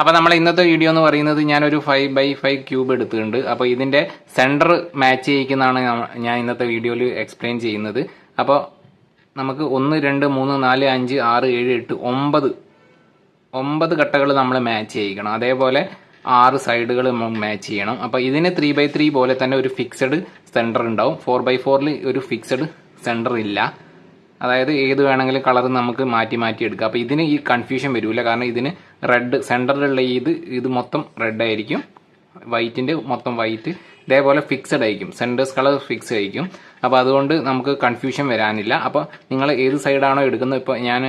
അപ്പോൾ നമ്മൾ ഇന്നത്തെ വീഡിയോ എന്ന് പറയുന്നത് ഞാനൊരു ഫൈവ് ബൈ ഫൈവ് ക്യൂബ് എടുത്തിട്ടുണ്ട്. അപ്പോൾ ഇതിന്റെ സെന്റർ മാച്ച് ചെയ്യിക്കുന്നതാണ് ഞാൻ ഇന്നത്തെ വീഡിയോയിൽ എക്സ്പ്ലെയിൻ ചെയ്യുന്നത്. അപ്പോൾ നമുക്ക് ഒന്ന് രണ്ട് മൂന്ന് നാല് അഞ്ച് ആറ് ഏഴ് എട്ട് ഒമ്പത് ഒമ്പത് കട്ടകൾ നമ്മൾ മാച്ച് ചെയ്യിക്കണം. അതേപോലെ ആറ് സൈഡുകൾ മാച്ച് ചെയ്യണം. അപ്പോൾ ഇതിന് ത്രീ ബൈ ത്രീ പോലെ തന്നെ ഒരു ഫിക്സഡ് സെന്റർ ഉണ്ടാവും. ഫോർ ബൈ ഫോറിൽ ഒരു ഫിക്സഡ് സെന്റർ ഇല്ല. അതായത് ഏത് വേണമെങ്കിലും കളർ നമുക്ക് മാറ്റി മാറ്റി എടുക്കാം. അപ്പോൾ ഇതിന് ഈ കൺഫ്യൂഷൻ വരില്ല കാരണം ഇതിന് റെഡ് സെന്ററിലുള്ള ഇത് ഇത് മൊത്തം റെഡ് ആയിരിക്കും. വൈറ്റിന്റെ മൊത്തം വൈറ്റ് ഇതേപോലെ ഫിക്സഡ് ആയിരിക്കും. സെന്റേഴ്സ് കളർ ഫിക്സ് ആയിരിക്കും. അപ്പോൾ അതുകൊണ്ട് നമുക്ക് കൺഫ്യൂഷൻ വരാനില്ല. അപ്പോൾ നിങ്ങൾ ഏത് സൈഡാണോ എടുക്കുന്നത് ഇപ്പോൾ ഞാൻ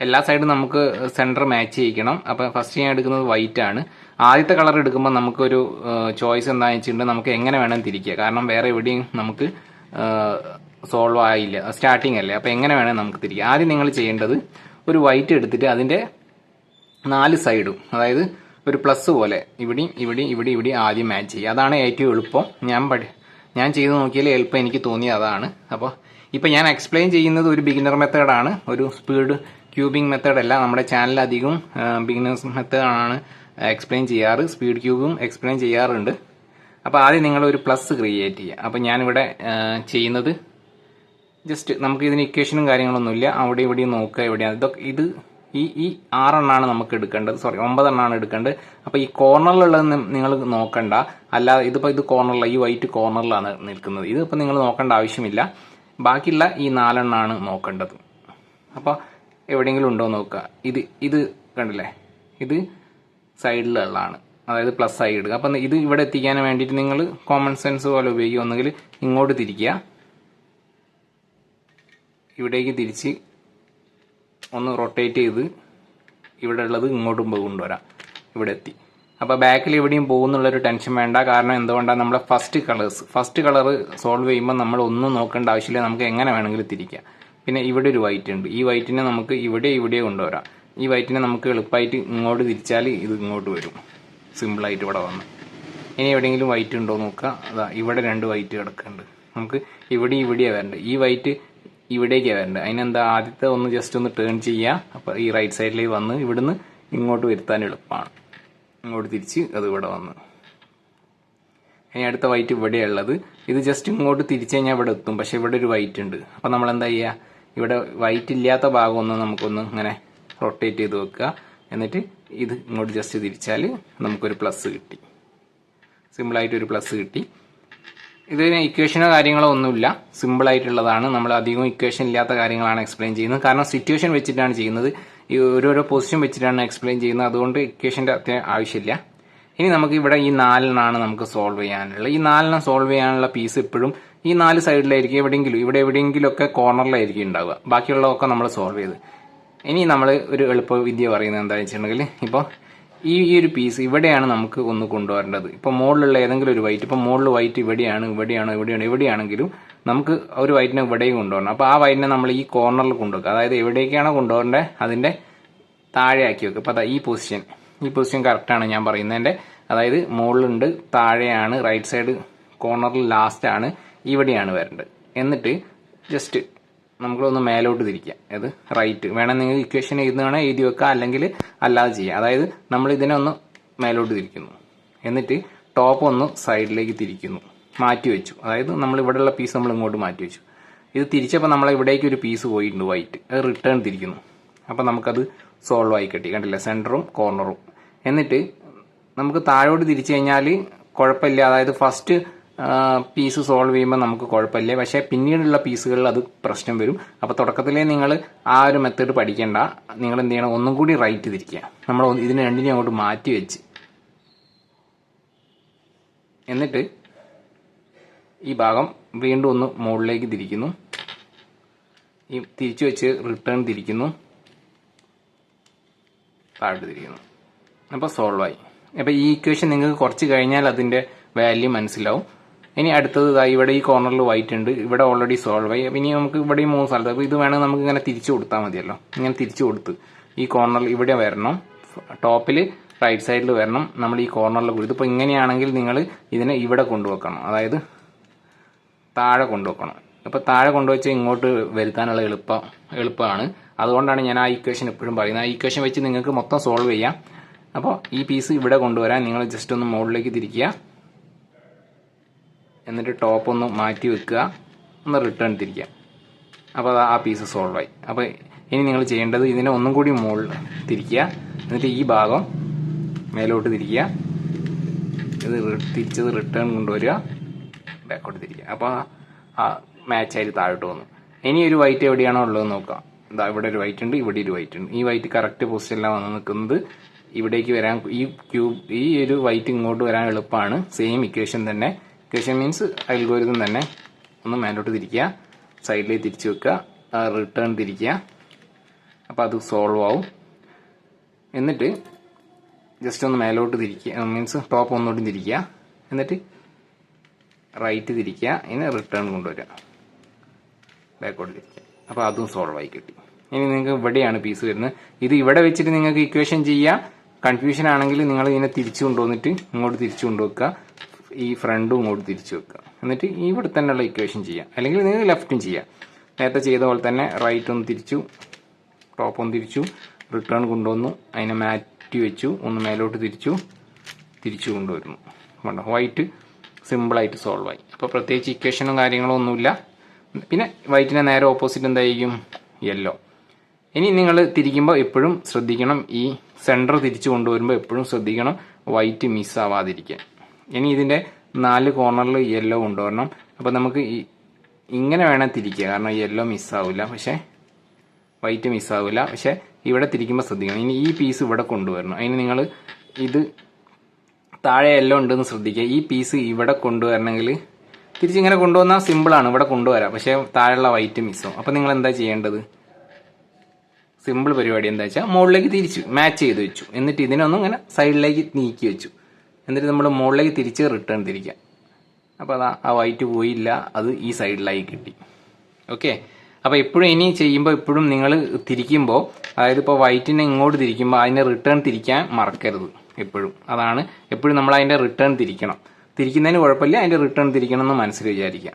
എല്ലാ സൈഡും നമുക്ക് സെന്റർ മാച്ച് ചെയ്യിക്കണം. അപ്പോൾ ഫസ്റ്റ് ഞാൻ എടുക്കുന്നത് വൈറ്റ് ആണ്. ആദ്യത്തെ കളർ എടുക്കുമ്പോൾ നമുക്കൊരു ചോയ്സ് എന്താണെന്ന് വെച്ചിട്ടുണ്ടെങ്കിൽ നമുക്ക് എങ്ങനെ വേണം തിരിക്കുക. കാരണം വേറെ എവിടെയും നമുക്ക് സോൾവ് ആയില്ല. സ്റ്റാർട്ടിങ് അല്ലേ? അപ്പോൾ എങ്ങനെ വേണം നമുക്ക് തിരിക്കാം. ആദ്യം നിങ്ങൾ ചെയ്യേണ്ടത് ഒരു വൈറ്റ് എടുത്തിട്ട് അതിന്റെ നാല് സൈഡും അതായത് ഒരു പ്ലസ് പോലെ ഇവിടെയും ഇവിടെയും ഇവിടെ ഇവിടെ ആദ്യം മാച്ച് ചെയ്യുക. അതാണ് ഏറ്റവും എളുപ്പം. ഞാൻ പഠി ഞാൻ ചെയ്ത് നോക്കിയാൽ എളുപ്പം എനിക്ക് തോന്നിയത് അതാണ്. അപ്പോൾ ഇപ്പം ഞാൻ എക്സ്പ്ലെയിൻ ചെയ്യുന്നത് ഒരു ബിഗിനർ മെത്തേഡാണ് ഒരു സ്പീഡ് ക്യൂബിംഗ് മെത്തേഡല്ല നമ്മുടെ ചാനൽ അധികം ബിഗിനേഴ്സ് മെത്തേഡാണ് എക്സ്പ്ലെയിൻ ചെയ്യാറ്. സ്പീഡ് ക്യൂബും എക്സ്പ്ലെയിൻ ചെയ്യാറുണ്ട്. അപ്പോൾ ആദ്യം നിങ്ങളൊരു പ്ലസ് ക്രിയേറ്റ് ചെയ്യുക. അപ്പോൾ ഞാനിവിടെ ചെയ്യുന്നത് ജസ്റ്റ് നമുക്ക് ഇതിന് ഇക്വേഷനും കാര്യങ്ങളൊന്നുമില്ല. അവിടെ ഇവിടെ നോക്കുക എവിടെയാണ് ഇതൊക്കെ ഇത് ഈ ഈ ആറെണ്ണാണ് നമുക്ക് എടുക്കേണ്ടത്. സോറി ഒമ്പതെണ്ണാണ് എടുക്കേണ്ടത്. അപ്പോൾ ഈ കോർണറിലുള്ളത് നിങ്ങൾ നോക്കണ്ട. അല്ലാതെ ഇതിപ്പോൾ ഇത് കോർണറിലാണ് ഈ വൈറ്റ് കോർണറിലാണ് നിൽക്കുന്നത്. ഇതിപ്പോൾ നിങ്ങൾ നോക്കേണ്ട ആവശ്യമില്ല. ബാക്കിയുള്ള ഈ നാലെണ്ണാണ് നോക്കേണ്ടത്. അപ്പോൾ എവിടെയെങ്കിലും ഉണ്ടോ നോക്കുക. ഇത് ഇത് കണ്ടില്ലേ? ഇത് സൈഡിലുള്ളതാണ് അതായത് പ്ലസ് ആയി ഇടുക അപ്പം ഇത് ഇവിടെ എത്തിക്കാൻ വേണ്ടിയിട്ട് നിങ്ങൾ കോമൺ സെൻസ് പോലെ ഉപയോഗിക്കുക. ഒന്നുകിൽ ഇങ്ങോട്ട് തിരിക്കുക. ഇവിടേക്ക് തിരിച്ച് ഒന്ന് റൊട്ടേറ്റ് ചെയ്ത് ഇവിടെ ഉള്ളത് ഇങ്ങോട്ടും പോയി കൊണ്ടുവരാം. ഇവിടെ എത്തി അപ്പോൾ ബാക്കിൽ എവിടെയും പോകുന്നുള്ളൊരു ടെൻഷൻ വേണ്ട. കാരണം എന്തുകൊണ്ടാണ് നമ്മൾ first colours first colour solve ചെയ്യുമ്പോൾ നമ്മൾ ഒന്നും നോക്കേണ്ട ആവശ്യമില്ല. നമുക്ക് എങ്ങനെ വേണമെങ്കിലും തിരിക്കാം. പിന്നെ ഇവിടെ ഒരു വൈറ്റ് ഉണ്ട്. ഈ വൈറ്റിനെ നമുക്ക് ഇവിടെ ഇവിടെ കൊണ്ടുവരാം. ഈ വൈറ്റിനെ നമുക്ക് എളുപ്പമായിട്ട് ഇങ്ങോട്ട് തിരിച്ചാൽ ഇത് ഇങ്ങോട്ട് വരും. സിമ്പിളായിട്ട് ഇവിടെ വന്ന്. ഇനി എവിടെയെങ്കിലും വൈറ്റ് ഉണ്ടോ നോക്കുക. അതാ ഇവിടെ രണ്ട് വൈറ്റ് കിടക്കുന്നുണ്ട്. നമുക്ക് ഇവിടെ ഇവിടെയാണ് വരേണ്ടത്. ഈ വൈറ്റ് ഇവിടേക്കാണ് വരേണ്ടത് അതിനെന്താ ആദ്യത്തെ ഒന്ന് ജസ്റ്റ് ഒന്ന് ടേൺ ചെയ്യുക അപ്പോൾ ഈ റൈറ്റ് സൈഡിലേക്ക് വന്ന് ഇവിടുന്ന് ഇങ്ങോട്ട് വരുത്താൻ എളുപ്പമാണ് ഇങ്ങോട്ട് തിരിച്ച് അത് ഇവിടെ വന്ന്. ഇനി അടുത്ത വൈറ്റ് ഇവിടെയുള്ളത് ഇത് ജസ്റ്റ് ഇങ്ങോട്ട് തിരിച്ചു കഴിഞ്ഞാൽ ഇവിടെ എത്തും. പക്ഷെ ഇവിടെ ഒരു വൈറ്റ് ഉണ്ട്. അപ്പോൾ നമ്മൾ എന്താ ചെയ്യുക ഇവിടെ വൈറ്റ് ഇല്ലാത്ത ഭാഗം ഒന്ന് നമുക്കൊന്ന് ഇങ്ങനെ റൊട്ടേറ്റ് ചെയ്ത് വെക്കുക. എന്നിട്ട് ഇത് ഇങ്ങോട്ട് ജസ്റ്റ് തിരിച്ചാൽ നമുക്കൊരു പ്ലസ് കിട്ടി. സിമ്പിളായിട്ടൊരു പ്ലസ് കിട്ടി. ഇതിന് ഇക്വേഷനോ കാര്യങ്ങളോ ഒന്നുമില്ല. സിമ്പിൾ ആയിട്ടുള്ളതാണ്. നമ്മൾ അധികം ഇക്വേഷൻ ഇല്ലാത്ത കാര്യങ്ങളാണ് എക്സ്പ്ലെയിൻ ചെയ്യുന്നത്. കാരണം സിറ്റുവേഷൻ വെച്ചിട്ടാണ് ചെയ്യുന്നത്. ഈ ഓരോരോ പൊസിഷൻ വെച്ചിട്ടാണ് എക്സ്പ്ലെയിൻ ചെയ്യുന്നത്. അതുകൊണ്ട് ഇക്വേഷന്റെ അത്ര ആവശ്യമില്ല. ഇനി നമുക്ക് ഇവിടെ ഈ നാലിനാണ് നമുക്ക് സോൾവ് ചെയ്യാനുള്ളത്. ഈ നാലെണ്ണം സോൾവ് ചെയ്യാനുള്ള പീസ് എപ്പോഴും ഈ നാല് സൈഡിലായിരിക്കും എവിടെയെങ്കിലും ഇവിടെ എവിടെയെങ്കിലും ഒക്കെ കോർണറിലായിരിക്കും ഉണ്ടാവുക. ബാക്കിയുള്ളതൊക്കെ നമ്മൾ സോൾവ് ചെയ്ത്. ഇനി നമ്മൾ ഒരു എളുപ്പ വിദ്യ പറയുന്നത് എന്താണെന്ന് വെച്ചിട്ടുണ്ടെങ്കിൽ ഇപ്പോൾ ഈ ഈ ഒരു പീസ് ഇവിടെയാണ് നമുക്ക് ഒന്ന് കൊണ്ടുവരേണ്ടത്. ഇപ്പോൾ മുകളിലുള്ള ഏതെങ്കിലും ഒരു വൈറ്റ് ഇപ്പോൾ മുകളിൽ വൈറ്റ് ഇവിടെയാണ് ഇവിടെയാണ് ഇവിടെയാണ് എവിടെയാണെങ്കിലും നമുക്ക് ഒരു വൈറ്റിനെ ഇവിടെയും കൊണ്ടുവരണം. അപ്പോൾ ആ വൈറ്റിനെ നമ്മൾ ഈ കോർണറിൽ കൊണ്ടുവെക്കുക. അതായത് എവിടേക്കാണോ കൊണ്ടുവരേണ്ടത് അതിന്റെ താഴെ ആക്കി വെക്കുക. അപ്പോൾ അതാ ഈ പൊസിഷൻ ഈ പൊസിഷൻ കറക്റ്റാണ് ഞാൻ പറയുന്നതിന്റെ അതായത് മുകളിലുണ്ട് താഴെയാണ് റൈറ്റ് സൈഡ് കോർണറിൽ ലാസ്റ്റാണ് ഇവിടെയാണ് വരേണ്ടത്. എന്നിട്ട് ജസ്റ്റ് നമുക്കൊന്ന് മേലോട്ട് തിരിക്കാം അത് റൈറ്റ്. വേണം നിങ്ങൾ ഇക്വേഷൻ എഴുതുകയാണെങ്കിൽ എഴുതി വെക്കുക. അല്ലെങ്കിൽ അല്ലാതെ ചെയ്യുക. അതായത് നമ്മൾ ഇതിനെ ഒന്ന് മേലോട്ട് തിരിക്കുന്നു. എന്നിട്ട് ടോപ്പ് ഒന്ന് സൈഡിലേക്ക് തിരിക്കുന്നു. മാറ്റി വെച്ചു. അതായത് നമ്മൾ ഇവിടെയുള്ള പീസ് നമ്മൾ ഇങ്ങോട്ട് മാറ്റി വെച്ചു. ഇത് തിരിച്ചപ്പോൾ നമ്മൾ ഇവിടേക്ക് ഒരു പീസ് പോയിട്ടുണ്ട് വൈറ്റ് അത് റിട്ടേൺ തിരിക്കുന്നു. അപ്പോൾ നമുക്കത് സോൾവ് ആയി കിട്ടി. കണ്ടില്ല? സെന്ററും കോർണറും എന്നിട്ട് നമുക്ക് താഴോട്ട് തിരിച്ചു കഴിഞ്ഞാൽ കുഴപ്പമില്ല. അതായത് ഫസ്റ്റ് പീസ് സോൾവ് ചെയ്യുമ്പോൾ നമുക്ക് കുഴപ്പമില്ല. പക്ഷേ പിന്നീടുള്ള പീസുകളിൽ അത് പ്രശ്നം വരും. അപ്പോൾ തുടക്കത്തിലേ നിങ്ങൾ ആ ഒരു മെത്തേഡ് പഠിക്കേണ്ട. നിങ്ങൾ എന്ത് ചെയ്യണം? ഒന്നും കൂടി റൈറ്റ് തിരിക്കുക നമ്മൾ ഇതിന് രണ്ടിനെയും അങ്ങോട്ട് മാറ്റി വെച്ച്. എന്നിട്ട് ഈ ഭാഗം വീണ്ടും ഒന്ന് മുകളിലേക്ക് തിരിക്കുന്നു. ഈ തിരിച്ചു വെച്ച് റിട്ടേൺ തിരിക്കുന്നു. താഴ്ത്തി തിരിക്കുന്നു. അപ്പോൾ സോൾവായി അപ്പോൾ ഈ ഇക്വേഷൻ നിങ്ങൾക്ക് കുറച്ച് കഴിഞ്ഞാൽ അതിന്റെ വാല്യൂ മനസ്സിലാവും. ഇനി അടുത്തത് ഇവിടെ ഈ കോർണറിൽ വൈറ്റ് ഉണ്ട്. ഇവിടെ ഓൾറെഡി സോൾവ് ആയി. ഇനി നമുക്ക് ഇവിടെ ഈ മൂന്ന് സ്ഥലത്ത് അപ്പോൾ ഇത് വേണമെങ്കിൽ നമുക്ക് ഇങ്ങനെ തിരിച്ചു കൊടുത്താൽ മതിയല്ലോ. ഇങ്ങനെ തിരിച്ചു കൊടുത്ത് ഈ കോർണറിൽ ഇവിടെ വരണം. ടോപ്പിൽ റൈറ്റ് സൈഡിൽ വരണം. നമ്മൾ ഈ കോർണറിൽ കൂടി ഇതിപ്പോൾ ഇങ്ങനെയാണെങ്കിൽ നിങ്ങൾ ഇതിനെ ഇവിടെ കൊണ്ടുവെക്കണം. അതായത് താഴെ കൊണ്ടുവെക്കണം. അപ്പോൾ താഴെ കൊണ്ടുവച്ച് ഇങ്ങോട്ട് വരുത്താനുള്ള എളുപ്പം എളുപ്പമാണ്. അതുകൊണ്ടാണ് ഞാൻ ആ ഇക്വേഷൻ എപ്പോഴും പറയുന്നത്. ആ ഇക്വേഷൻ വെച്ച് നിങ്ങൾക്ക് മൊത്തം സോൾവ് ചെയ്യാം. അപ്പോൾ ഈ പീസ് ഇവിടെ കൊണ്ടുവരാൻ നിങ്ങൾ ജസ്റ്റ് ഒന്ന് മുകളിലേക്ക് തിരിക്കുക. എന്നിട്ട് ടോപ്പ് ഒന്ന് മാറ്റി വെക്കുക. ഒന്ന് റിട്ടേൺ തിരിക്കുക. അപ്പോൾ അത് ആ പീസ് സോൾവായി അപ്പോൾ ഇനി നിങ്ങൾ ചെയ്യേണ്ടത് ഇതിനെ ഒന്നും കൂടി മുകളിൽ തിരിക്കുക. എന്നിട്ട് ഈ ഭാഗം മേലോട്ട് തിരിക്കുക. ഇത് തിരിച്ചത് റിട്ടേൺ കൊണ്ടുവരിക. ബാക്കോട്ട് തിരിക്കുക. അപ്പോൾ ആ മാച്ച് ആയിട്ട് താഴോട്ട് വന്നു. ഇനി ഒരു വൈറ്റ് എവിടെയാണോ ഉള്ളത് നോക്കാം. ഇതാ ഇവിടെ ഒരു വൈറ്റ് ഉണ്ട് ഇവിടെ ഒരു വൈറ്റ് ഉണ്ട്. ഈ വൈറ്റ് കറക്റ്റ് പൊസിഷനിലാണ് വന്ന് നിൽക്കുന്നത്. ഇവിടേക്ക് വരാൻ ഈ ക്യൂബ് ഈ ഒരു വൈറ്റ് ഇങ്ങോട്ട് വരാൻ എളുപ്പമാണ്. സെയിം ഇക്വേഷൻ തന്നെ. ഇക്വേഷൻ മീൻസ് അൽഗോരിതം തന്നെ ഒന്ന് മേലോട്ട് തിരിക്കുക സൈഡിലേക്ക് തിരിച്ചു വെക്കുക റിട്ടേൺ തിരിക്കുക. അപ്പോൾ അത് സോൾവ് ആവും. എന്നിട്ട് ജസ്റ്റ് ഒന്ന് മേലോട്ട് തിരിക്കുക. മീൻസ് ടോപ്പ് ഒന്നുകൂടി തിരിക്കുക. എന്നിട്ട് റൈറ്റ് തിരിക്കുക. ഇനി റിട്ടേൺ കൊണ്ടുവരിക. ബാക്കോട്ട് തിരിക്കുക. അപ്പോൾ അതും സോൾവ് ആയി കിട്ടി. ഇനി നിങ്ങൾക്ക് ഇവിടെയാണ് പീസ് വരുന്നത്. ഇത് ഇവിടെ വെച്ചിട്ട് നിങ്ങൾക്ക് ഇക്വേഷൻ ചെയ്യുക കൺഫ്യൂഷൻ ആണെങ്കിൽ നിങ്ങൾ ഇതിനെ തിരിച്ചു കൊണ്ടുവന്നിട്ട് ഇങ്ങോട്ട് തിരിച്ചു കൊണ്ടുവെക്കുക. ഈ ഫ്രണ്ടും ഇങ്ങോട്ട് തിരിച്ചു വെക്കുക. എന്നിട്ട് ഇവിടെ തന്നെയുള്ള ഇക്വേഷൻ ചെയ്യാം അല്ലെങ്കിൽ നിങ്ങൾ ലെഫ്റ്റും ചെയ്യാം നേരത്തെ ചെയ്ത പോലെ തന്നെ റൈറ്റ് ഒന്ന് തിരിച്ചു ടോപ്പ് ഒന്ന് തിരിച്ചു റിട്ടേൺ കൊണ്ടുവന്നു അതിനെ മാറ്റി വെച്ചു ഒന്ന് മേലോട്ട് തിരിച്ചു തിരിച്ചു കൊണ്ടുവരുന്നു. വേണ്ട വൈറ്റ് സിമ്പിളായിട്ട് സോൾവ് ആയി. അപ്പോൾ പ്രത്യേകിച്ച് ഇക്വേഷനും കാര്യങ്ങളും ഒന്നുമില്ല. പിന്നെ വൈറ്റിനെ നേരെ ഓപ്പോസിറ്റ് എന്തായിരിക്കും? യെല്ലോ ഇനി നിങ്ങൾ തിരിക്കുമ്പോൾ എപ്പോഴും ശ്രദ്ധിക്കണം. ഈ സെന്റർ തിരിച്ചു കൊണ്ടുവരുമ്പോൾ എപ്പോഴും ശ്രദ്ധിക്കണം. വൈറ്റ് മിസ് ആവാതിരിക്കാൻ. ഇനി ഇതിന്റെ നാല് കോർണറിൽ യെല്ലോ കൊണ്ടുവരണം അപ്പോൾ നമുക്ക് ഇങ്ങനെ വേണം തിരിക്കുക. കാരണം യെല്ലോ മിസ്സാവില്ല പക്ഷേ വൈറ്റ് മിസ്സാവില്ല പക്ഷേ ഇവിടെ തിരിക്കുമ്പോൾ ശ്രദ്ധിക്കണം. ഇനി ഈ പീസ് ഇവിടെ കൊണ്ടുവരണം. അതിന് നിങ്ങൾ ഇത് താഴെ യെല്ലോ ഉണ്ടെന്ന് ശ്രദ്ധിക്കുക. ഈ പീസ് ഇവിടെ കൊണ്ടുവരണമെങ്കിൽ തിരിച്ചിങ്ങനെ കൊണ്ടുവന്നാൽ സിമ്പിളാണ് ഇവിടെ കൊണ്ടുവരാം. പക്ഷേ താഴെയുള്ള വൈറ്റ് മിസ്സും അപ്പോൾ നിങ്ങൾ എന്താ ചെയ്യേണ്ടത്? സിമ്പിൾ പരിപാടി എന്താ വെച്ചാൽ മുകളിലേക്ക് തിരിച്ചു. മാച്ച് ചെയ്ത് വെച്ചു. എന്നിട്ട് ഇതിനൊന്നും ഇങ്ങനെ സൈഡിലേക്ക് നീക്കി വെച്ചു. എന്നിട്ട് നമ്മൾ മുകളിലേക്ക് തിരിച്ച് റിട്ടേൺ തിരിക്കാം. അപ്പോൾ അതാ ആ വൈറ്റ് പോയില്ല അത് ഈ സൈഡിലായി കിട്ടി. ഓക്കെ അപ്പോൾ എപ്പോഴും ഇനി ചെയ്യുമ്പോൾ എപ്പോഴും നിങ്ങൾ തിരിക്കുമ്പോൾ അതായത് ഇപ്പോൾ വൈറ്റിനെ ഇങ്ങോട്ട് തിരിക്കുമ്പോൾ അതിനെ റിട്ടേൺ തിരിക്കാൻ മറക്കരുത് എപ്പോഴും അതാണ് എപ്പോഴും നമ്മൾ അതിന്റെ റിട്ടേൺ തിരിക്കണം. തിരിക്കുന്നതിന് കുഴപ്പമില്ല അതിന്റെ റിട്ടേൺ തിരിക്കണം എന്ന് മനസ്സിൽ വിചാരിക്കുക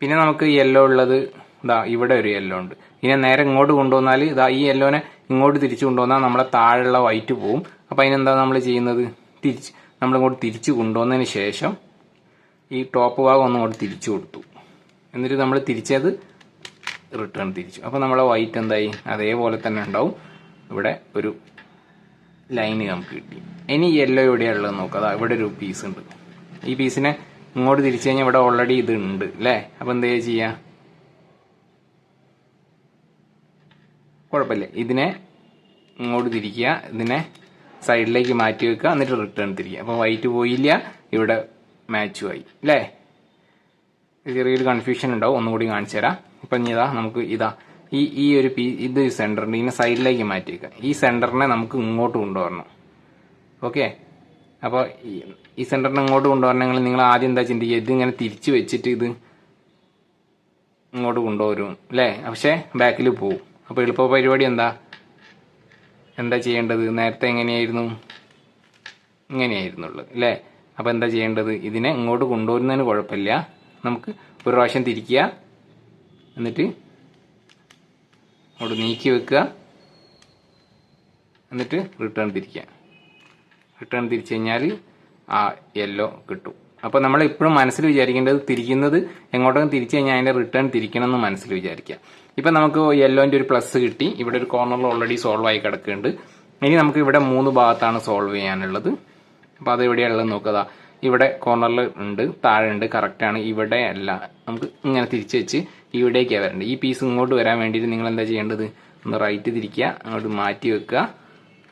പിന്നെ നമുക്ക് യെല്ലോ ഉള്ളത് ഇതാ ഇവിടെ ഒരു യെല്ലോ ഉണ്ട്. ഇനി നേരെ ഇങ്ങോട്ട് കൊണ്ടുവന്നാൽ ഇതാ ഈ യെല്ലോനെ ഇങ്ങോട്ട് തിരിച്ചു കൊണ്ടുവന്നാൽ നമ്മളെ താഴെയുള്ള വൈറ്റ് പോവും. അപ്പോൾ അതിനെന്താ നമ്മൾ ചെയ്യുന്നത്? തിരിച്ച് നമ്മളിങ്ങോട്ട് തിരിച്ച് കൊണ്ടുവന്നതിന് ശേഷം ഈ ടോപ്പ് ഭാഗം ഒന്നും കൂടെ തിരിച്ചു കൊടുത്തു. എന്നിട്ട് നമ്മൾ തിരിച്ചത് റിട്ടേൺ തിരിച്ചു. അപ്പോൾ നമ്മളെ വൈറ്റ് എന്തായി? അതേപോലെ തന്നെ ഉണ്ടാവും. ഇവിടെ ഒരു ലൈന് നമുക്ക് കിട്ടി. ഇനി യെല്ലോ എവിടെയാണ് ഉള്ളത് നോക്കുക അതാ ഇവിടെ ഒരു പീസ് ഉണ്ട്. ഈ പീസിനെ ഇങ്ങോട്ട് തിരിച്ചു കഴിഞ്ഞാൽ ഇവിടെ ഓൾറെഡി ഇത് ഉണ്ട് അല്ലേ അപ്പോൾ എന്താ ചെയ്യുക കുഴപ്പമില്ല. ഇതിനെ ഇങ്ങോട്ട് തിരിക്കുക. ഇതിനെ സൈഡിലേക്ക് മാറ്റി വെക്കുക എന്നിട്ട് റിട്ടേൺ തിരിക്കുക. അപ്പോൾ വൈറ്റ് പോയില്ല ഇവിടെ മാച്ചും ആയി. അല്ലേ ചെറിയൊരു കൺഫ്യൂഷൻ ഉണ്ടാവും ഒന്നുകൂടി കാണിച്ചു തരാം. ഇപ്പം ഇനി ഇതാ നമുക്ക് ഇതാ ഈ ഈ ഒരു പീ ഇത് സെന്ററിന്റെ ഇതിനെ സൈഡിലേക്ക് മാറ്റി വെക്കുക. ഈ സെന്ററിനെ നമുക്ക് ഇങ്ങോട്ട് കൊണ്ടുവരണം. ഓക്കെ? അപ്പോൾ ഈ സെന്ററിനെ ഇങ്ങോട്ട് കൊണ്ടുവരണമെങ്കിൽ നിങ്ങൾ ആദ്യം എന്താ ചിന്തിക്കുക? ഇത് ഇങ്ങനെ തിരിച്ചു വെച്ചിട്ട് ഇത് ഇങ്ങോട്ട് കൊണ്ടുവരും. അല്ലേ പക്ഷേ ബാക്കിൽ പോവും. അപ്പോൾ എളുപ്പ പരിപാടി എന്താ? എന്താ ചെയ്യേണ്ടത്? നേരത്തെ എങ്ങനെയായിരുന്നു? ഇങ്ങനെയായിരുന്നുള്ളത് അല്ലേ? അപ്പോൾ എന്താ ചെയ്യേണ്ടത്? ഇതിനെ ഇങ്ങോട്ട് കൊണ്ടുവരുന്നതിന് കുഴപ്പമില്ല. നമുക്ക് ഒരു പ്രാവശ്യം തിരിക്കുക. എന്നിട്ട് അങ്ങോട്ട് നീക്കി വെക്കുക. എന്നിട്ട് റിട്ടേൺ തിരിക്കുക. റിട്ടേൺ തിരിച്ചു കഴിഞ്ഞാൽ ആ യെല്ലോ കിട്ടും. അപ്പോൾ നമ്മൾ എപ്പോഴും മനസ്സിൽ വിചാരിക്കേണ്ടത് തിരിക്കുന്നത് എങ്ങോട്ടും തിരിച്ചു കഴിഞ്ഞാൽ അതിന്റെ റിട്ടേൺ തിരിക്കണം എന്ന് മനസ്സിൽ വിചാരിക്കുക. ഇപ്പം നമുക്ക് യെല്ലോന്റെ ഒരു പ്ലസ് കിട്ടി. ഇവിടെ ഒരു കോർണറിൽ ഓൾറെഡി സോൾവ് ആയി കിടക്കുന്നുണ്ട്. ഇനി നമുക്ക് ഇവിടെ മൂന്ന് ഭാഗത്താണ് സോൾവ് ചെയ്യാനുള്ളത്. അപ്പോൾ അത് എവിടെയുള്ളത് നോക്കുക ഇവിടെ കോർണറിൽ ഉണ്ട് താഴെ ഉണ്ട് കറക്റ്റാണ് ഇവിടെ അല്ല. നമുക്ക് ഇങ്ങനെ തിരിച്ച് വെച്ച് ഇവിടേക്കാണ് വരേണ്ടത്. ഈ പീസ് ഇങ്ങോട്ട് വരാൻ വേണ്ടിയിട്ട് നിങ്ങൾ എന്താ ചെയ്യേണ്ടത്? ഒന്ന് റൈറ്റ് തിരിക്കുക അങ്ങോട്ട് മാറ്റി വെക്കുക.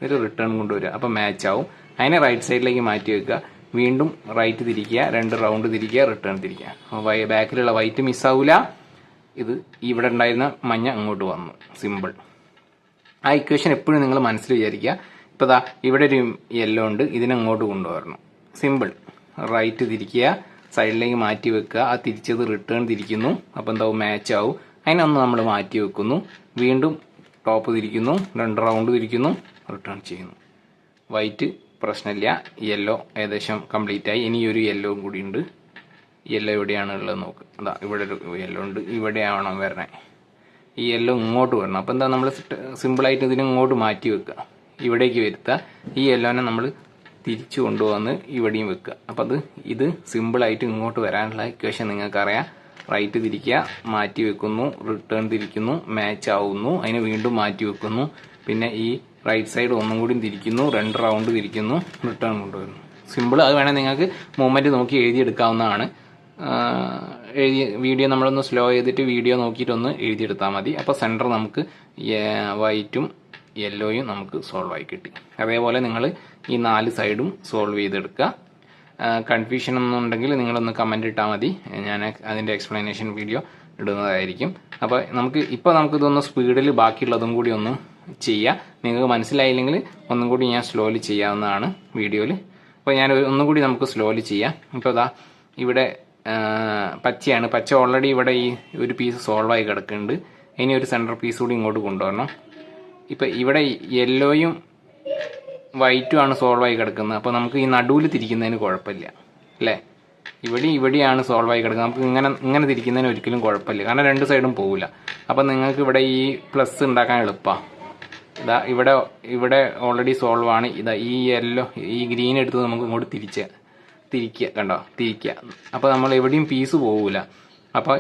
ഒരു റിട്ടേൺ കൊണ്ടുവരിക അപ്പോൾ മാച്ച് ആവും. അതിനെ റൈറ്റ് സൈഡിലേക്ക് മാറ്റി വെക്കുക. വീണ്ടും റൈറ്റ് തിരിക്കുക രണ്ട് റൗണ്ട് തിരിക്കുക റിട്ടേൺ തിരിക്കുക. അപ്പോൾ ബാക്കിലുള്ള വൈറ്റ് മിസ്സാവില്ല ഇത് ഇവിടെ ഉണ്ടായിരുന്ന മഞ്ഞ അങ്ങോട്ട് വന്നു. സിമ്പിൾ ആ ഇക്വേഷൻ എപ്പോഴും നിങ്ങൾ മനസ്സിൽ വിചാരിക്കുക. ഇപ്പോൾ ദാ ഇവിടെ ഒരു യെല്ലോ ഉണ്ട് ഇതിനങ്ങോട്ട് കൊണ്ടുവരണം. സിമ്പിൾ റൈറ്റ് തിരിക്കുക സൈഡിലേക്ക് മാറ്റി വെക്കുക. ആ തിരിച്ചത് റിട്ടേൺ തിരിക്കുന്നു. അപ്പോൾ എന്താവും മാച്ച് ആവും. അതിനൊന്ന് നമ്മൾ മാറ്റി വെക്കുന്നു. വീണ്ടും ടോപ്പ് തിരിക്കുന്നു രണ്ട് റൗണ്ട് തിരിക്കുന്നു റിട്ടേൺ ചെയ്യുന്നു. വൈറ്റ് പ്രശ്നമില്ല. യെല്ലോ ഏകദേശം കംപ്ലീറ്റ് ആയി. ഇനി ഒരു യെല്ലോവും കൂടി ഉണ്ട്. യെല്ലോ എവിടെയാണ് ഉള്ളത് നോക്ക്. അതാ ഇവിടെ ഒരു യെല്ലോ ഉണ്ട്. ഇവിടെയാണോ വരണേ. ഈ യെല്ലോ ഇങ്ങോട്ട് വരണം. അപ്പോൾ എന്താ നമ്മൾ സിമ്പിളായിട്ട് ഇതിനെ ഇങ്ങോട്ട് മാറ്റി വെക്കുക. ഇവിടേക്ക് വരുത്തുക ഈ യെല്ലോനെ നമ്മൾ തിരിച്ചു കൊണ്ടുവന്ന് ഇവിടെയും വെക്കുക. അപ്പം അത് ഇത് സിമ്പിളായിട്ട് ഇങ്ങോട്ട് വരാനുള്ള ഇക്വേഷൻ നിങ്ങൾക്കറിയാം. റൈറ്റ് തിരിക്കുക മാറ്റി വെക്കുന്നു റിട്ടേൺ തിരിക്കുന്നു മാച്ച് ആവുന്നു അതിനെ വീണ്ടും മാറ്റി വെക്കുന്നു. പിന്നെ ഈ റൈറ്റ് സൈഡ് ഒന്നും കൂടി തിരിക്കുന്നു രണ്ട് റൗണ്ട് തിരിക്കുന്നു റിട്ടേൺ കൊണ്ടുവരുന്നു. സിമ്പിൾ അത് വേണേൽ നിങ്ങൾക്ക് മൂവ്മെന്റ് നോക്കി എഴുതിയെടുക്കാവുന്നതാണ്. എഴുതി വീഡിയോ നമ്മളൊന്ന് സ്ലോ ചെയ്തിട്ട് വീഡിയോ നോക്കിയിട്ടൊന്ന് എഴുതിയെടുത്താൽ മതി. അപ്പോൾ സെന്റർ നമുക്ക് വൈറ്റും യെല്ലോയും നമുക്ക് സോൾവ് ആയി കിട്ടി. അതേപോലെ നിങ്ങൾ ഈ നാല് സൈഡും സോൾവ് ചെയ്തെടുക്കുക. കൺഫ്യൂഷൻ ഒന്നും ഉണ്ടെങ്കിൽ നിങ്ങളൊന്ന് കമന്റ് ഇട്ടാൽ മതി. ഞാൻ അതിന്റെ എക്സ്പ്ലനേഷൻ വീഡിയോ ഇടുന്നതായിരിക്കും. അപ്പോൾ നമുക്ക് ഇപ്പോൾ നമുക്കിതൊന്ന് സ്പീഡിൽ ബാക്കിയുള്ളതും കൂടി ഒന്ന് ചെയ്യുക നിങ്ങൾക്ക് മനസ്സിലായില്ലെങ്കിൽ ഒന്നും കൂടി ഞാൻ സ്ലോലി ചെയ്യാവുന്നതാണ് വീഡിയോയിൽ അപ്പോൾ ഞാൻ ഒന്നും കൂടി നമുക്ക് സ്ലോലി ചെയ്യാം. ഇപ്പോൾ ഇതാ ഇവിടെ പച്ചയാണ്. പച്ച ഓൾറെഡി ഇവിടെ ഈ ഒരു പീസ് സോൾവ് ആയി കിടക്കുന്നുണ്ട്. ഇനി ഒരു സെന്റർ പീസ് കൂടി ഇങ്ങോട്ട് കൊണ്ടുവരണം. ഇപ്പം ഇവിടെ യെല്ലോയും വൈറ്റും ആണ് സോൾവ് ആയി കിടക്കുന്നത്. അപ്പോൾ നമുക്ക് ഈ നടുവിൽ തിരിക്കുന്നതിന് കുഴപ്പമില്ല. അല്ലേ? ഇവിടെ ഇവിടെയാണ് സോൾവ് ആയി കിടക്കുന്നത്. നമുക്ക് ഇങ്ങനെ ഇങ്ങനെ തിരിക്കുന്നതിന് ഒരിക്കലും കുഴപ്പമില്ല. കാരണം രണ്ട് സൈഡും പോകില്ല അപ്പം നിങ്ങൾക്ക് ഇവിടെ ഈ പ്ലസ് ഉണ്ടാക്കാൻ എളുപ്പമാണ് ഇതാ ഇവിടെ ഇവിടെ ഓൾറെഡി സോൾവ് ആണ്. ഇതാ ഈ യെല്ലോ ഈ ഗ്രീൻ എടുത്ത് നമുക്ക് ഇങ്ങോട്ട് തിരിച്ച് തിരിക്കുക കണ്ടോ? തിരിക്കുക. അപ്പോൾ നമ്മൾ എവിടെയും പീസ് പോകില്ല അപ്പോൾ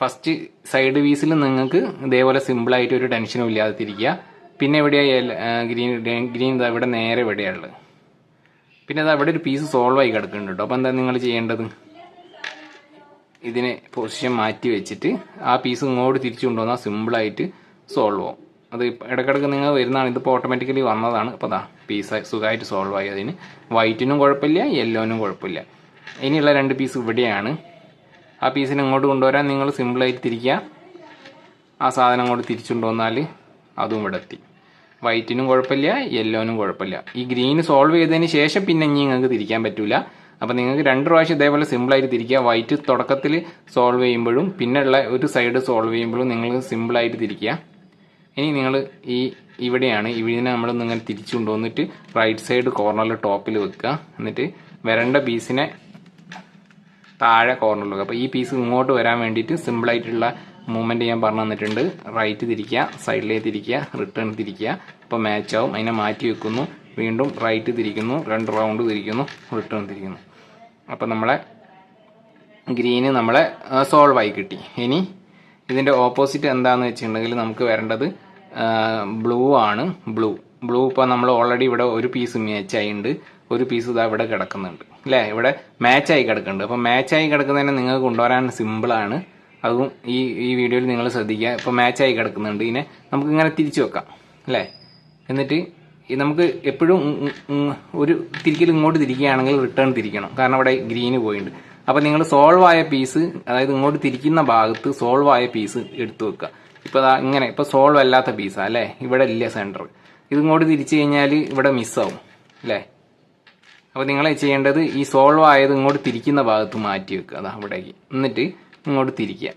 ഫസ്റ്റ് സൈഡ് പീസിൽ നിങ്ങൾക്ക് ഇതേപോലെ സിമ്പിളായിട്ട് ഒരു ടെൻഷനും ഇല്ലാതെ തിരിക്കുക. പിന്നെ എവിടെയാണ് ഗ്രീൻ ഗ്രീൻ ഇതാ ഇവിടെ നേരെ എവിടെയാണുള്ളത് പിന്നെ അത് അവിടെ ഒരു പീസ് സോൾവ് ആയി കിടക്കുന്നുണ്ട് കേട്ടോ അപ്പോൾ എന്താ നിങ്ങൾ ചെയ്യേണ്ടത്? ഇതിനെ പൊസിഷൻ മാറ്റി വെച്ചിട്ട് ആ പീസ് ഇങ്ങോട്ട് തിരിച്ചു കൊണ്ടുവന്നാൽ സിമ്പിളായിട്ട് സോൾവ് ആവും. അത് ഇടയ്ക്കിടയ്ക്ക് നിങ്ങൾ വരുന്നതാണ്. ഇതിപ്പോൾ ഓട്ടോമാറ്റിക്കലി വന്നതാണ്. അപ്പോൾ അതാ പീസ് സുഖമായിട്ട് സോൾവ് ആയി അതിന്. വൈറ്റിനും കുഴപ്പമില്ല യെല്ലോനും കുഴപ്പമില്ല. ഇനിയുള്ള രണ്ട് പീസ് ഇവിടെയാണ്. ആ പീസിനെ ഇങ്ങോട്ട് കൊണ്ടുവരാൻ നിങ്ങൾ സിമ്പിളായിട്ട് തിരിക്കുക. ആ സാധനം അങ്ങോട്ട് തിരിച്ചുകൊണ്ടുവന്നാൽ അതും ഇവിടെ എത്തി. വൈറ്റിനും കുഴപ്പമില്ല യെല്ലോനും കുഴപ്പമില്ല. ഈ ഗ്രീൻ സോൾവ് ചെയ്തതിന് ശേഷം പിന്നെ ഇനി നിങ്ങൾക്ക് തിരിക്കാൻ പറ്റില്ല അപ്പം നിങ്ങൾക്ക് രണ്ട് പ്രാവശ്യം ഇതേപോലെ സിമ്പിളായിട്ട് തിരിക്കുക. വൈറ്റ് തുടക്കത്തിൽ സോൾവ് ചെയ്യുമ്പോഴും പിന്നെയുള്ള ഒരു സൈഡ് സോൾവ് ചെയ്യുമ്പോഴും നിങ്ങൾ സിമ്പിളായിട്ട് തിരിക്കുക. ഇനി നിങ്ങൾ ഈ ഇവിടെയാണ് ഇതിനെ നമ്മൾ ഇങ്ങനെ തിരിച്ചു കൊണ്ടുവന്നിട്ട് റൈറ്റ് സൈഡ് കോർണറിൽ ടോപ്പിൽ വെക്കുക. എന്നിട്ട് വരണ്ട പീസിനെ താഴെ കോർണറിൽ വെക്കുക. അപ്പോൾ ഈ പീസ് ഇങ്ങോട്ട് വരാൻ വേണ്ടിയിട്ട് സിമ്പിളായിട്ടുള്ള മൂവ്മെന്റ് ഞാൻ പറഞ്ഞു തന്നിട്ടുണ്ട്. റൈറ്റ് തിരിക്കുക സൈഡിലേക്ക് തിരിക്കുക റിട്ടേൺ തിരിക്കുക. അപ്പോൾ മാച്ച് ആവും. അതിനെ മാറ്റി വെക്കുന്നു. വീണ്ടും റൈറ്റ് തിരിക്കുന്നു. രണ്ട് റൗണ്ട് തിരിക്കുന്നു. റിട്ടേൺ തിരിക്കുന്നു. അപ്പോൾ നമ്മളെ ഗ്രീന് നമ്മളെ സോൾവായി കിട്ടി. ഇനി ഇതിന്റെ ഓപ്പോസിറ്റ് എന്താണെന്ന് വെച്ചിട്ടുണ്ടെങ്കിൽ നമുക്ക് വരേണ്ടത് ബ്ലൂ ആണ് ബ്ലൂ ബ്ലൂ ഇപ്പോൾ നമ്മൾ ഓൾറെഡി ഇവിടെ ഒരു പീസ് മാച്ച് ആയിട്ടുണ്ട് ഒരു പീസ് ഇതാ ഇവിടെ കിടക്കുന്നുണ്ട്. അല്ലേ ഇവിടെ മാച്ചായി കിടക്കുന്നുണ്ട്. അപ്പോൾ മാച്ചായി കിടക്കുന്നതിനെ നിങ്ങൾക്ക് കൊണ്ടുവരാൻ സിമ്പിളാണ് അതും ഈ ഈ വീഡിയോയിൽ നിങ്ങൾ ശ്രദ്ധിക്കുക. ഇപ്പോൾ മാച്ചായി കിടക്കുന്നുണ്ട്. ഇതിനെ നമുക്ക് ഇങ്ങനെ തിരിച്ചു വെക്കാം. അല്ലേ എന്നിട്ട് നമുക്ക് എപ്പോഴും ഒരു തിരിക്കൽ ഇങ്ങോട്ട് തിരിക്കുകയാണെങ്കിൽ റിട്ടേൺ തിരിക്കണം. കാരണം അവിടെ ഗ്രീന് പോയിട്ടുണ്ട് അപ്പോൾ നിങ്ങൾ സോൾവ് ആയ പീസ് അതായത് ഇങ്ങോട്ട് തിരിക്കുന്ന ഭാഗത്ത് സോൾവ് ആയ പീസ് എടുത്തു വെക്കുക. ഇപ്പോൾ ഇങ്ങനെ ഇപ്പോൾ സോൾവ് അല്ലാത്ത പീസാ അല്ലേ? ഇവിടെ ഇല്ല സെന്റർ ഇതിങ്ങോട്ട് തിരിച്ചു കഴിഞ്ഞാൽ ഇവിടെ മിസ്സാവും അല്ലേ? അപ്പോൾ നിങ്ങൾ ചെയ്യേണ്ടത് ഈ സോൾവ് ആയത് ഇങ്ങോട്ട് തിരിക്കുന്ന ഭാഗത്ത് മാറ്റി വെക്കുക. അതാ അവിടേക്ക് എന്നിട്ട് ഇങ്ങോട്ട് തിരിക്കുക.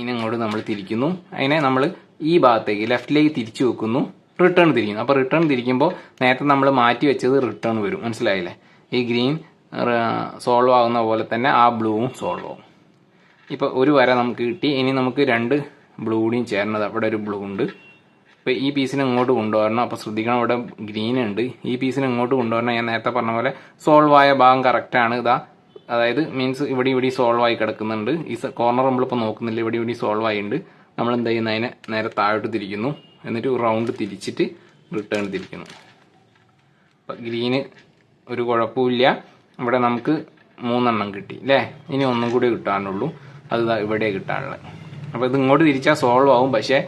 ഇനി ഇങ്ങോട്ട് നമ്മൾ തിരിക്കുന്നു. അതിനെ നമ്മൾ ഈ ഭാഗത്തേക്ക് ലെഫ്റ്റിലേക്ക് തിരിച്ചു വെക്കുന്നു. റിട്ടേൺ തിരിക്കുന്നു. അപ്പോൾ റിട്ടേൺ തിരിക്കുമ്പോൾ നേരത്തെ നമ്മൾ മാറ്റി വെച്ചത് റിട്ടേൺ വരും. മനസ്സിലായില്ലേ? ഈ ഗ്രീൻ സോൾവ് ആകുന്ന പോലെ തന്നെ ആ ബ്ലൂവും സോൾവ് ആവും. ഇപ്പോൾ ഒരു വര നമുക്ക് കിട്ടി. ഇനി നമുക്ക് രണ്ട് ബ്ലൂ കൂടിയും ചേർന്നത്. അവിടെ ഒരു ബ്ലൂ ഉണ്ട്. ഇപ്പം ഈ പീസിനെ ഇങ്ങോട്ട് കൊണ്ടുവരണം. അപ്പോൾ ശ്രദ്ധിക്കണം അവിടെ ഗ്രീൻ ഉണ്ട്. ഈ പീസിനെ ഇങ്ങോട്ട് കൊണ്ടുവരണം. ഞാൻ നേരത്തെ പറഞ്ഞ പോലെ സോൾവ് ആയ ഭാഗം കറക്റ്റാണ് ഇതാ അതായത് മീൻസ് ഇവിടെ ഇവിടെ സോൾവ് ആയി കിടക്കുന്നുണ്ട്. ഈ കോർണർ നമ്മളിപ്പോൾ നോക്കുന്നില്ല. ഇവിടെ ഇവിടെ സോൾവ് ആയിട്ടുണ്ട് നമ്മൾ എന്ത് ചെയ്യുന്ന? അതിനെ നേരെ താഴോട്ട് തിരിക്കുന്നു. എന്നിട്ട് റൗണ്ട് തിരിച്ചിട്ട് റിട്ടേൺ തിരിക്കുന്നു. അപ്പം ഗ്രീന് ഒരു കുഴപ്പമില്ല ഇവിടെ നമുക്ക് മൂന്നെണ്ണം കിട്ടി അല്ലേ ഇനി ഒന്നും കൂടി കിട്ടാനുള്ളൂ. അത് ഇവിടെ കിട്ടാനുള്ളത്. അപ്പോൾ ഇത് ഇങ്ങോട്ട് തിരിച്ചാൽ സോൾവ് ആവും പക്ഷേ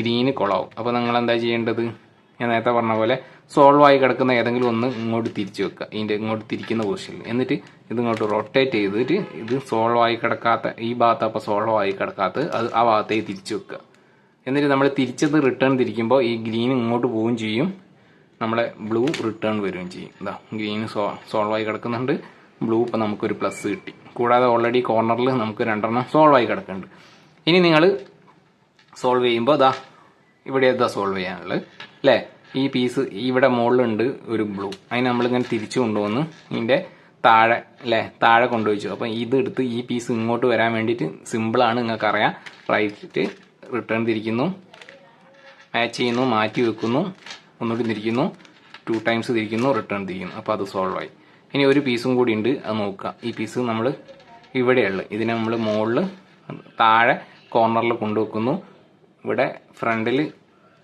ഗ്രീന് കുളമാവും അപ്പോൾ നിങ്ങൾ എന്താ ചെയ്യേണ്ടത്? ഞാൻ നേരത്തെ പറഞ്ഞ പോലെ സോൾവ് ആയി കിടക്കുന്ന ഏതെങ്കിലും ഒന്ന് ഇങ്ങോട്ട് തിരിച്ചു വെക്കുക. ഇതിന്റെ ഇങ്ങോട്ട് തിരിക്കുന്ന പൊസിഷനിൽ എന്നിട്ട് ഇത് ഇങ്ങോട്ട് റൊട്ടേറ്റ് ചെയ്തിട്ട് ഇത് സോൾവ് ആയി കിടക്കാത്ത ഈ ഭാഗത്ത് അപ്പോൾ സോൾവ് ആയി കിടക്കാത്ത അത് ആ ഭാഗത്തേക്ക് തിരിച്ചു വെക്കുക. എന്നിട്ട് നമ്മൾ തിരിച്ചത് റിട്ടേൺ തിരിക്കുമ്പോൾ ഈ ഗ്രീൻ ഇങ്ങോട്ട് പോവുകയും ചെയ്യും. നമ്മളെ ബ്ലൂ റിട്ടേൺ വരികയും ചെയ്യും. ഇതാ ഗ്രീൻ സോ സോൾവ് ആയി കിടക്കുന്നുണ്ട്. ബ്ലൂ ഇപ്പം നമുക്കൊരു പ്ലസ് കിട്ടി. കൂടാതെ ഓൾറെഡി കോർണറിൽ നമുക്ക് രണ്ടെണ്ണം സോൾവ് ആയി കിടക്കുന്നുണ്ട്. ഇനി നിങ്ങൾ സോൾവ് ചെയ്യുമ്പോൾ അതാ ഇവിടെ ഇതാ സോൾവ് ചെയ്യാനുള്ളത് അല്ലേ ഈ പീസ് ഇവിടെ മുകളിലുണ്ട് ഒരു ബ്ലൂ അതിന് നമ്മളിങ്ങനെ തിരിച്ചു കൊണ്ടുവന്ന് ഇതിന്റെ താഴെ അല്ലേ താഴെ കൊണ്ടുപോയിച്ചു അപ്പം ഇത് എടുത്ത് ഈ പീസ് ഇങ്ങോട്ട് വരാൻ വേണ്ടിയിട്ട് സിമ്പിളാണ് നിങ്ങൾക്കറിയാം. റൈറ്റ് റിട്ടേൺ തിരിക്കുന്നു. മാച്ച് ചെയ്യുന്നു മാറ്റി വെക്കുന്നു ഒന്നുകൂടി തിരിക്കുന്നു ടു ടൈംസ് തിരിക്കുന്നു റിട്ടേൺ തിരിക്കുന്നു. അപ്പോൾ അത് സോൾവ് ആയി. ഇനി ഒരു പീസും കൂടി ഉണ്ട് അത് നോക്കുക ഈ പീസ് നമ്മൾ ഇവിടെയുള്ളു ഇതിനെ നമ്മൾ മുകളിൽ താഴെ കോർണറിൽ കൊണ്ടുവെക്കുന്നു. ഇവിടെ ഫ്രണ്ടിൽ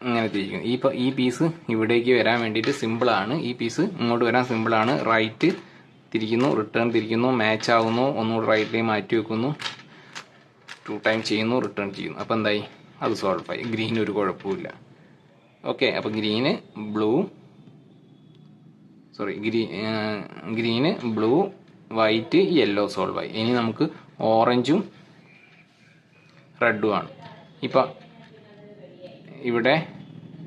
ഇങ്ങനെ തിരിക്കുന്നു. ഈ ഈ പീസ് ഇവിടേക്ക് വരാൻ വേണ്ടിയിട്ട് സിമ്പിളാണ് ഈ പീസ് ഇങ്ങോട്ട് വരാൻ സിമ്പിളാണ് റൈറ്റ് തിരിക്കുന്നു റിട്ടേൺ തിരിക്കുന്നു മാച്ച് ആവുന്നു ഒന്നുകൂടി റൈറ്റിലേക്ക് മാറ്റി വെക്കുന്നു. ടു ടൈം ചെയ്യുന്നു റിട്ടേൺ ചെയ്യുന്നു. അപ്പോൾ എന്തായി? അത് സോൾവ് ആയി. ഗ്രീൻ ഒരു കുഴപ്പമില്ല ഓക്കെ അപ്പോൾ ഗ്രീന് ബ്ലൂ സോറി ഗ്രീ green blue white yellow solve ആയി. ഇനി നമുക്ക് ഓറഞ്ചും റെഡും ആണ്. ഇപ്പം ഇവിടെ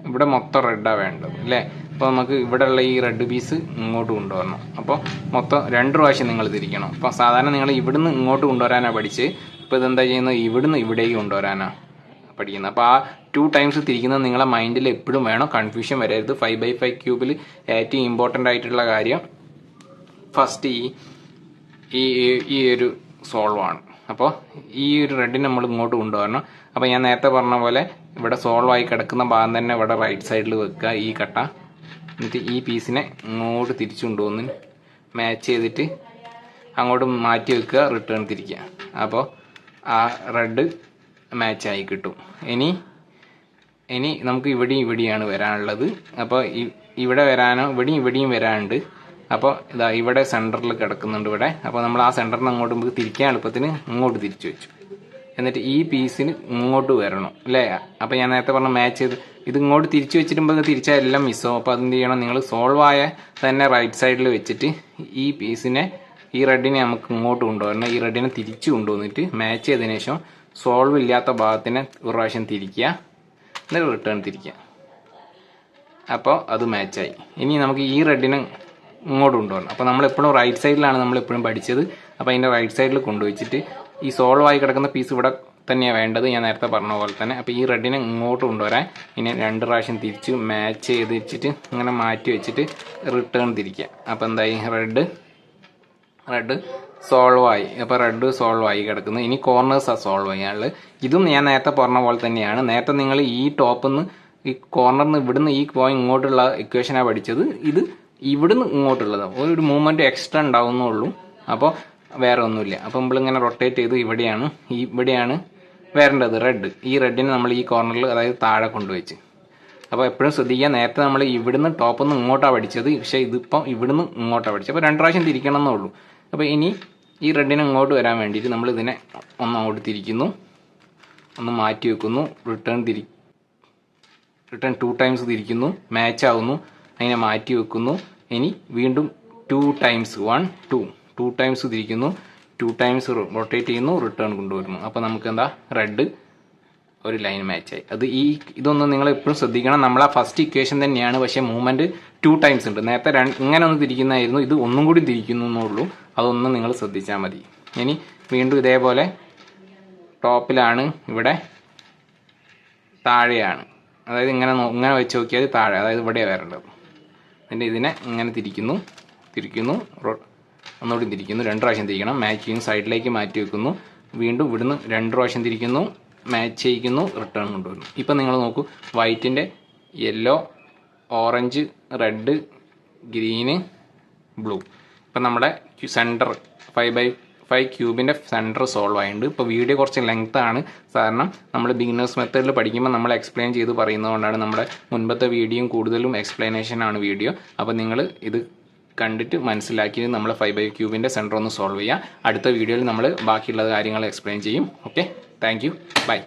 ഇവിടെ മൊത്തം റെഡാണ് വേണ്ടത് അല്ലേ? അപ്പോൾ നമുക്ക് ഉള്ള ഈ റെഡ് പീസ് ഇങ്ങോട്ട് കൊണ്ടുവരണം. അപ്പോൾ മൊത്തം രണ്ട് പ്രാവശ്യം നിങ്ങൾ തിരിക്കണം അപ്പോൾ സാധാരണ നിങ്ങൾ ഇവിടുന്ന് ഇങ്ങോട്ട് കൊണ്ടുവരാനാണ് പഠിച്ച്. ഇപ്പോൾ ഇതെന്താ ചെയ്യുന്നത്? ഇവിടുന്ന് ഇവിടേക്ക് കൊണ്ടുവരാനാണ് പഠിക്കുന്നത്. അപ്പോൾ ആ ടു ടൈംസ് തിരിക്കുന്നത് നിങ്ങളെ മൈൻഡിൽ എപ്പോഴും വേണം. കൺഫ്യൂഷൻ വരരുത്. ഫൈവ് ബൈ ഫൈവ് ക്യൂബിൽ ഏറ്റവും ഇമ്പോർട്ടന്റ് ആയിട്ടുള്ള കാര്യം ഫസ്റ്റ് ഈ ഈ ഒരു സോൾവ് ആണ്. അപ്പോൾ ഈ ഒരു റെഡിന് നമ്മൾ ഇങ്ങോട്ട് കൊണ്ടുവരണം. അപ്പോൾ ഞാൻ നേരത്തെ പറഞ്ഞ പോലെ ഇവിടെ സോൾവ് ആയി കിടക്കുന്ന ഭാഗം തന്നെ ഇവിടെ റൈറ്റ് സൈഡിൽ വെക്കുക ഈ കട്ട. എന്നിട്ട് ഈ പീസിനെ ഇങ്ങോട്ട് തിരിച്ചു കൊണ്ടുവന്ന് മാച്ച് ചെയ്തിട്ട് അങ്ങോട്ട് മാറ്റി വെക്കുക റിട്ടേൺ തിരിക്കുക. അപ്പോൾ ആ റെഡ് മാച്ചായി കിട്ടും. ഇനി ഇനി നമുക്ക് ഇവിടെയും ഇവിടെയാണ് വരാനുള്ളത്. അപ്പോൾ ഇവിടെ വരാനോ ഇവിടെയും ഇവിടെയും വരാനുണ്ട്. അപ്പോൾ ഇതാ ഇവിടെ സെന്ററിൽ കിടക്കുന്നുണ്ട് ഇവിടെ. അപ്പോൾ നമ്മൾ ആ സെന്ററിന് അങ്ങോട്ട് നമുക്ക് തിരിക്കാൻ എളുപ്പത്തിന് ഇങ്ങോട്ട് തിരിച്ചു വെച്ചു. എന്നിട്ട് ഈ പീസിന് ഇങ്ങോട്ട് വരണം അല്ലേ? അപ്പോൾ ഞാൻ നേരത്തെ പറഞ്ഞ മാച്ച് ചെയ്ത് ഇത് ഇങ്ങോട്ട് തിരിച്ചു വെച്ചിട്ടുമ്പോൾ തിരിച്ചാൽ എല്ലാം മിസ്സോ അപ്പോൾ അതെന്ത് ചെയ്യണം? നിങ്ങൾ സോൾവ് ആയ തന്നെ റൈറ്റ് സൈഡിൽ വെച്ചിട്ട് ഈ പീസിനെ ഈ റെഡിനെ നമുക്ക് ഇങ്ങോട്ട് കൊണ്ടുവരണം. ഈ റെഡിനെ തിരിച്ചു കൊണ്ടുവന്നിട്ട് മാച്ച് ചെയ്തതിനു ശേഷം സോൾവ് ഇല്ലാത്ത ഭാഗത്തിനെ ഒരു പ്രാവശ്യം തിരിക്കുക. എന്നിട്ട് റിട്ടേൺ തിരിക്കുക. അപ്പോൾ അത് മാച്ചായി ഇനി നമുക്ക് ഈ റെഡിനെ ഇങ്ങോട്ട് കൊണ്ടുവരണം അപ്പോൾ നമ്മൾ എപ്പോഴും റൈറ്റ് സൈഡിലാണ് നമ്മൾ എപ്പോഴും പഠിച്ചത്. അപ്പോൾ അതിന്റെ റൈറ്റ് സൈഡിൽ കൊണ്ടുവച്ചിട്ട് ഈ സോൾവ് ആയി കിടക്കുന്ന പീസ് ഇവിടെ തന്നെയാണ് വേണ്ടത്. ഞാൻ നേരത്തെ പറഞ്ഞ പോലെ തന്നെ. അപ്പോൾ ഈ റെഡിനെ ഇങ്ങോട്ട് കൊണ്ടുവരാൻ ഇനി രണ്ട് പ്രാവശ്യം തിരിച്ച് മാച്ച് ചെയ്ത് വെച്ചിട്ട് ഇങ്ങനെ മാറ്റി വെച്ചിട്ട് റിട്ടേൺ തിരിക്കുക. അപ്പോൾ എന്തായി? റെഡ് റെഡ് സോൾവ് ആയി. അപ്പോൾ റെഡ് സോൾവ് ആയി കിടക്കുന്നു. ഇനി കോർണേഴ്സാണ് സോൾവ് ചെയ്യാനുള്ളത്. ഇതും ഞാൻ നേരത്തെ പറഞ്ഞ പോലെ തന്നെയാണ്. നേരത്തെ നിങ്ങൾ ഈ ടോപ്പിൽ നിന്ന് ഈ കോർണറിൽ നിന്ന് ഇവിടുന്ന് ഈ പോയിന്റ് ഇങ്ങോട്ടുള്ള ഇക്വേഷനാണ് പഠിച്ചത്. ഇത് ഇവിടുന്ന് ഇങ്ങോട്ടുള്ളത്. ഒരു മൂവ്മെന്റ് എക്സ്ട്രാ ഉണ്ടാവുന്നുള്ളൂ. അപ്പോൾ വേറെ ഒന്നുമില്ല. അപ്പോൾ നമ്മളിങ്ങനെ റൊട്ടേറ്റ് ചെയ്ത് ഇവിടെയാണ്. ഇവിടെയാണ് വരേണ്ടത് റെഡ് ഈ റെഡിനെ നമ്മൾ ഈ കോർണറിൽ അതായത് താഴെ കൊണ്ടുവച്ച്. അപ്പോൾ എപ്പോഴും ശ്രദ്ധിക്കുക. നേരത്തെ നമ്മൾ ഇവിടുന്ന് ടോപ്പിൽ നിന്ന് ഇങ്ങോട്ടാണ് പഠിച്ചത്. പക്ഷേ ഇതിപ്പം ഇവിടുന്ന് ഇങ്ങോട്ടാണ് പഠിച്ചത്. അപ്പോൾ രണ്ട് പ്രാവശ്യം തിരിക്കണം എന്നേ ഉള്ളൂ. അപ്പോൾ ഇനി ഈ റെഡിന് ഇങ്ങോട്ട് വരാൻ വേണ്ടിയിട്ട് നമ്മൾ ഇതിനെ ഒന്ന് അങ്ങോട്ട് തിരിക്കുന്നു. ഒന്ന് മാറ്റി വെക്കുന്നു. റിട്ടേൺ തിരി റിട്ടേൺ ടു ടൈംസ് തിരിക്കുന്നു. മാച്ച് ആവുന്നു. അതിനെ മാറ്റി വെക്കുന്നു. ഇനി വീണ്ടും two times one two two times തിരിക്കുന്നു ടു ടൈംസ് റൊട്ടേറ്റ് ചെയ്യുന്നു. റിട്ടേൺ കൊണ്ടുവരുന്നു. അപ്പോൾ നമുക്ക് എന്താ റെഡ് ഒരു ലൈൻ മാച്ചായി അത് ഈ ഇതൊന്നും നിങ്ങൾ എപ്പോഴും ശ്രദ്ധിക്കണം. നമ്മൾ ആ ഫസ്റ്റ് ഇക്വേഷൻ തന്നെയാണ്. പക്ഷേ മൂവ്മെന്റ് ടു ടൈംസ് ഉണ്ട്. നേരത്തെ രണ്ട് ഇങ്ങനെ ഒന്ന് തിരിക്കുന്നതായിരുന്നു ഇത് ഒന്നും കൂടി തിരിക്കുന്നു എന്നുള്ളൂ. അതൊന്നും നിങ്ങൾ ശ്രദ്ധിച്ചാൽ മതി. ഇനി വീണ്ടും ഇതേപോലെ ടോപ്പിലാണ് ഇവിടെ താഴെയാണ്. അതായത് ഇങ്ങനെ ഇങ്ങനെ വെച്ച് നോക്കിയാൽ താഴെ. അതായത് ഇവിടെയാണ് വരേണ്ടത്. എന്നിട്ട് ഇതിനെ ഇങ്ങനെ തിരിക്കുന്നു തിരിക്കുന്നു ഒന്നുകൂടി തിരിക്കുന്നു രണ്ട് പ്രാവശ്യം തിരിക്കണം. മാച്ച് ചെയ്യും സൈഡിലേക്ക് മാറ്റി വെക്കുന്നു. വീണ്ടും ഇവിടുന്ന് രണ്ട് പ്രാവശ്യം തിരിക്കുന്നു മാച്ച് ചെയ്യിക്കുന്നു റിട്ടേൺ കൊണ്ടുവരുന്നു. ഇപ്പം നിങ്ങൾ നോക്കൂ വൈറ്റിന്റെ yellow orange red green blue ഇപ്പം നമ്മുടെ സെന്റർ ഫൈവ് ബൈ ഫൈവ് ക്യൂബിന്റെ സെന്റർ സോൾവ് ആയിട്ടുണ്ട്. ഇപ്പോൾ വീഡിയോ കുറച്ച് ലെങ്ത് ആണ്. കാരണം നമ്മൾ ബിഗിനേഴ്സ് മെത്തേഡിൽ പഠിക്കുമ്പോൾ നമ്മൾ എക്സ്പ്ലെയിൻ ചെയ്ത് പറയുന്നതുകൊണ്ടാണ് നമ്മുടെ മുൻപത്തെ വീഡിയോയും കൂടുതലും എക്സ്പ്ലനേഷൻ ആണ് വീഡിയോ അപ്പോൾ നിങ്ങൾ ഇത് കണ്ടിട്ട് മനസ്സിലാക്കി നമ്മൾ ഫൈവ് ബൈ ക്യൂബിന്റെ സെന്റർ ഒന്ന് സോൾവ് ചെയ്യുക അടുത്ത വീഡിയോയിൽ നമ്മൾ ബാക്കിയുള്ള കാര്യങ്ങൾ എക്സ്പ്ലെയിൻ ചെയ്യും. Okay thank you by